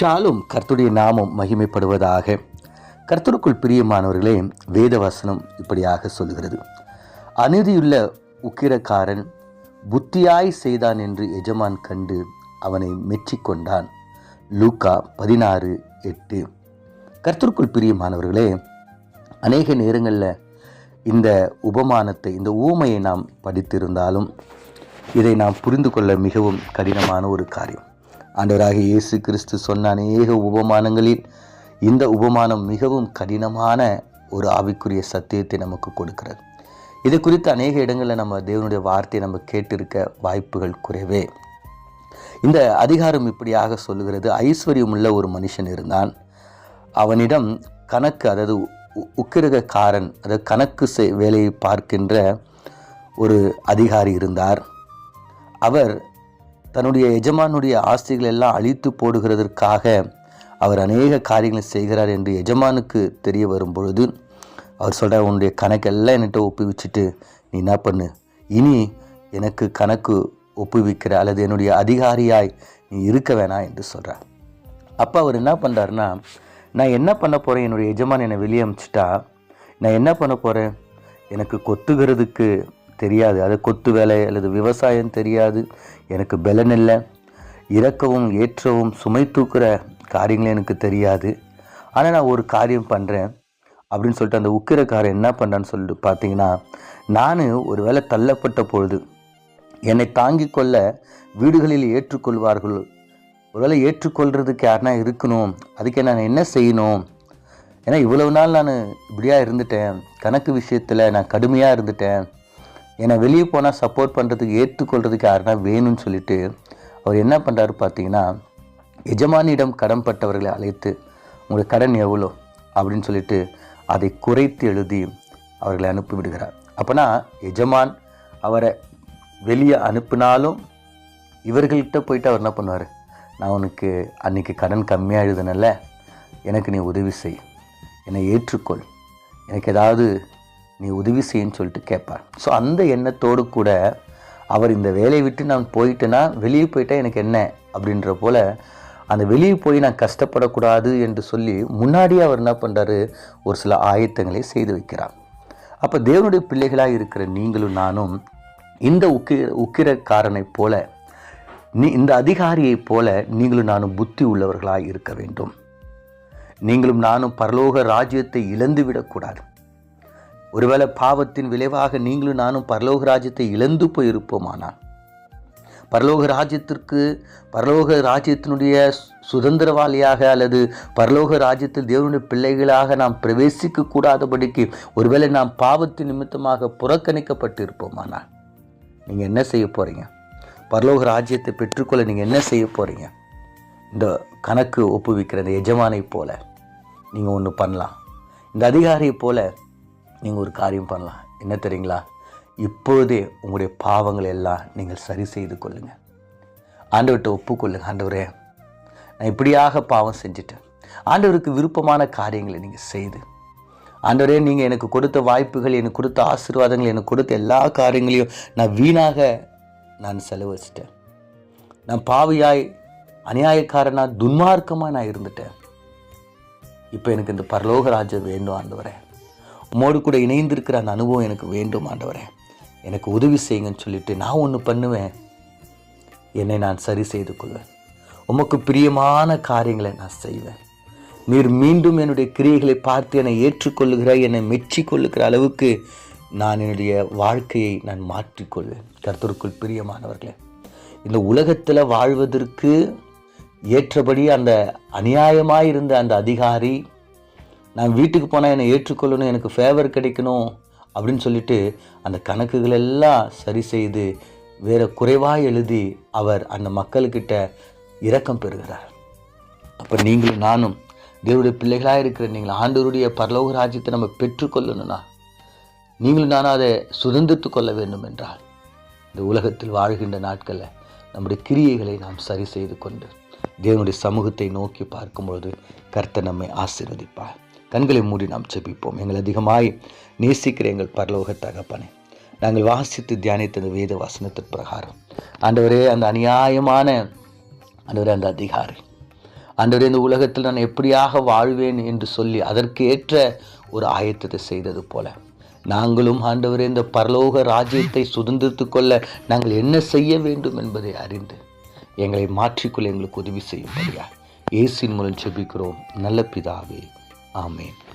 ஷாலும் கர்த்துடைய நாமம் மகிமைப்படுவதாக. கர்த்தருக்குள் பிரியமானவர்களே வேதவசனம் இப்படியாக சொல்லுகிறது. அநீதியுள்ள உக்கிரக்காரன் புத்தியாய் செய்தான் என்று எஜமான் கண்டு அவனை மெச்சிக்கொண்டான். லூக்கா பதினாறு எட்டு. கர்த்தருக்குள் பிரியமானவர்களே அநேக நேரங்களில் இந்த உபமானத்தை இந்த ஊமையை நாம் படித்திருந்தாலும் இதை நாம் புரிந்து கொள்ள மிகவும் கடினமான ஒரு காரியம். ஆண்டவராக இயேசு கிறிஸ்து சொன்ன அநேக உபமானங்களில் இந்த உபமானம் மிகவும் கடினமான ஒரு ஆவிக்குரிய சத்தியத்தை நமக்கு கொடுக்கிறது. இது குறித்து அநேக இடங்களில் நம்ம தேவனுடைய வார்த்தையை நம்ம கேட்டிருக்க வாய்ப்புகள் குறைவே. இந்த அதிகாரம் இப்படியாக சொல்லுகிறது ஐஸ்வர்யம் உள்ள ஒரு மனுஷன் இருந்தான். அவனிடம் கணக்கு அதாவது உக்கிரகக்காரன் அதாவது கணக்கு செய்- வேலையை பார்க்கின்ற ஒரு அதிகாரி இருந்தார். அவர் தன்னுடைய எஜமானுடைய ஆஸ்திகள் எல்லாம் அழித்து போடுகிறதற்காக அவர் அநேக காரியங்களை செய்கிறார் என்று எஜமானுக்கு தெரிய வரும் பொழுது அவர் சொல்கிறார் உன்னுடைய கணக்கெல்லாம் என்கிட்ட ஒப்புவிச்சுட்டு நீ என்ன பண்ணு? இனி எனக்கு கணக்கு ஒப்புவிக்கிற அல்லது என்னுடைய அதிகாரியாய் நீ இருக்க வேணாம் என்று சொல்கிறார் அப்போ அவர் என்ன பண்ணுறாருன்னா நான் என்ன பண்ண போகிறேன் என்னுடைய எஜமான் என்னை வெளியே அமிச்சிட்டா நான் என்ன பண்ண போகிறேன் எனக்கு கொத்துகிறதுக்கு தெரியாது. அது கொத்து வேலை அல்லது விவசாயம் தெரியாது. எனக்கு பலன் இல்லை. இறக்கவும் ஏற்றவும் சுமை தூக்குற காரியங்களும் எனக்கு தெரியாது. ஆனால் நான் ஒரு காரியம் பண்ணுறேன் அப்படின்னு சொல்லிட்டு அந்த உக்கிரக்காரன் என்ன பண்ணுறான்னு சொல்லிட்டு பார்த்தீங்கன்னா நான் ஒரு வேளை தள்ளப்பட்ட பொழுது என்னை தாங்கிக் கொள்ள வீடுகளில் ஏற்றுக்கொள்வார்கள். ஒருவேளை ஏற்றுக்கொள்கிறதுக்கு யாருனா இருக்கணும். அதுக்கு நான் என்ன செய்யணும்? ஏன்னா இவ்வளவு நாள் நான் இப்படியாக இருந்துட்டேன். கணக்கு விஷயத்தில் நான் கடுமையாக இருந்துட்டேன். என்னை வெளியே போனால் சப்போர்ட் பண்ணுறதுக்கு ஏற்றுக்கொள்றதுக்கு யாருனா வேணும்னு சொல்லிட்டு அவர் என்ன பண்ணுறாரு பார்த்தீங்கன்னா எஜமானியிடம் கடன்பட்டவர்களை அழைத்து உங்களுடைய கடன் எவ்வளோ? அப்படின்னு சொல்லிட்டு அதை குறைத்து எழுதி அவர்களை அனுப்பிவிடுகிறார் அப்போனா எஜமான் அவரை வெளியே அனுப்பினாலும் இவர்கள்கிட்ட போயிட்டு அவர் என்ன பண்ணுவார்? நான் உனக்கு அன்றைக்கி கடன் கம்மியாக எழுதுனல எனக்கு நீ உதவி செய். என்னை ஏற்றுக்கொள். எனக்கு ஏதாவது நீ உதவி செய்யன்னு சொல்லிட்டு கேட்பார். ஸோ அந்த எண்ணத்தோடு கூட அவர் இந்த வேலையை விட்டு நான் போயிட்டேன்னா வெளியே போயிட்டா எனக்கு என்ன? அப்படின்ற போல் அந்த வெளியே போய் நான் கஷ்டப்படக்கூடாது என்று சொல்லி முன்னாடியே அவர் என்ன பண்ணுறாரு ஒரு சில ஆயத்தங்களை செய்து வைக்கிறார். அப்போ தேவனுடைய பிள்ளைகளாக இருக்கிற நீங்களும் நானும் இந்த உக்கி உக்கிரக்காரனைப் போல நீ இந்த அதிகாரியைப் போல நீங்களும் நானும் புத்தி உள்ளவர்களாக இருக்க வேண்டும். நீங்களும் நானும் பரலோக ராஜ்யத்தை இழந்து விடக்கூடாது ஒருவேளை பாவத்தின் விளைவாக நீங்களும் நானும் பரலோக ராஜ்யத்தை இழந்து போயிருப்போமானால்? பரலோக ராஜ்யத்திற்கு பரலோக ராஜ்யத்தினுடைய சுதந்திரவாளியாக அல்லது பரலோக ராஜ்யத்தில் தேவனுடைய பிள்ளைகளாக நாம் பிரவேசிக்க கூடாதபடிக்கு ஒருவேளை நாம் பாவத்தின் நிமித்தமாக புறக்கணிக்கப்பட்டிருப்போமானால்? நீங்கள் என்ன செய்ய போகிறீங்க பரலோக ராஜ்யத்தை பெற்றுக்கொள்ள நீங்கள் என்ன செய்ய போகிறீங்க இந்த கணக்கு ஒப்புவிக்கிற இந்த எஜமானை போல நீங்கள் ஒன்று பண்ணலாம். இந்த அதிகாரியை போல நீங்கள் ஒரு காரியம் பண்ணலாம். என்ன தெரியுங்களா? இப்பொழுதே உங்களுடைய பாவங்களை எல்லாம் நீங்கள் சரி செய்து கொள்ளுங்கள் ஆண்டவர்கிட்ட ஒப்புக்கொள்ளுங்க. ஆண்டவரே நான் இப்படியாக பாவம் செஞ்சுட்டேன். ஆண்டவருக்கு விருப்பமான காரியங்களை நீங்கள் செய்து ஆண்டவரே நீங்கள் எனக்கு கொடுத்த வாய்ப்புகள் எனக்கு கொடுத்த ஆசீர்வாதங்கள் எனக்கு கொடுத்த எல்லா காரியங்களையும் நான் வீணாக நான் செலவழிச்சிட்டேன். நான் பாவியாய் அநியாயக்காரனாக துன்மார்க்கமாக நான் இருந்துட்டேன். இப்போ எனக்கு இந்த பரலோக ராஜ்யம் வேண்டும் ஆண்டவரே. உமோடு கூட இணைந்திருக்கிற அந்த அனுபவம் எனக்கு வேண்டும் ஆண்டவரே. எனக்கு உதவி செய்யுங்கன்னு சொல்லிட்டு நான் ஒன்று பண்ணுவேன். என்னை நான் சரி செய்து கொள்வேன். உமக்கு பிரியமான காரியங்களை நான் செய்வேன். நீர் மீண்டும் என்னுடைய கிரியைகளை பார்த்து என்னை ஏற்றுக்கொள்ளுகிற என்னை மெச்சிக்கொள்ளுகிற அளவுக்கு நான் என்னுடைய வாழ்க்கையை நான் மாற்றிக்கொள்வேன். கர்த்தருக்குள் பிரியமானவர்களே இந்த உலகத்தில் வாழ்வதற்கு ஏற்றபடி அந்த அநியாயமாக இருந்த அந்த அதிகாரி நான் வீட்டுக்கு போனால் என்னை ஏற்றுக்கொள்ளணும் எனக்கு ஃபேவர் கிடைக்கணும் அப்படின்னு சொல்லிட்டு அந்த கணக்குகள் எல்லாம் சரி செய்து வேற குறைவாக எழுதி அவர் அந்த மக்கள்கிட்ட இரக்கம் பெறுகிறார். அப்போ நீங்களும் நானும் தேவருடைய பிள்ளைகளாக இருக்கிற நீங்கள் ஆண்டவருடைய பரலோக ராஜ்யத்தை நம்ம பெற்றுக்கொள்ளணும்னா நீங்களும் நானும் அதை சுதந்திரத்து கொள்ள வேண்டும் என்றால் இந்த உலகத்தில் வாழ்கின்ற நாட்களில் நம்முடைய கிரியைகளை நாம் சரி செய்து கொண்டு தேவனுடைய சமூகத்தை நோக்கி பார்க்கும்பொழுது கர்த்தர் நம்மை ஆசீர்வதிப்பார். கண்களை மூடி நாம் செபிப்போம் எங்கள் அதிகமாய் நேசிக்கிற எங்கள் பரலோக தகப்பனே நாங்கள் வாசித்து தியானித்த வேத வசனத்தின் பிரகாரம். ஆண்டவரே அந்த அநியாயமான ஆண்டவரே அந்த அதிகாரி. ஆண்டவரே இந்த உலகத்தில் நான் எப்படியாக வாழ்வேன் என்று சொல்லி அதற்கேற்ற ஒரு ஆயத்தத்தை செய்தது போல நாங்களும் ஆண்டவரே இந்த பரலோக ராஜ்யத்தை சுதந்திரித்து கொள்ள நாங்கள் என்ன செய்ய வேண்டும் என்பதை அறிந்து எங்களை மாற்றிக்கொள்ள எங்களுக்கு உதவி செய்யும்படியா இயேசின் மூலம் செபிக்கிறோம் நல்ல பிதாவே Amen.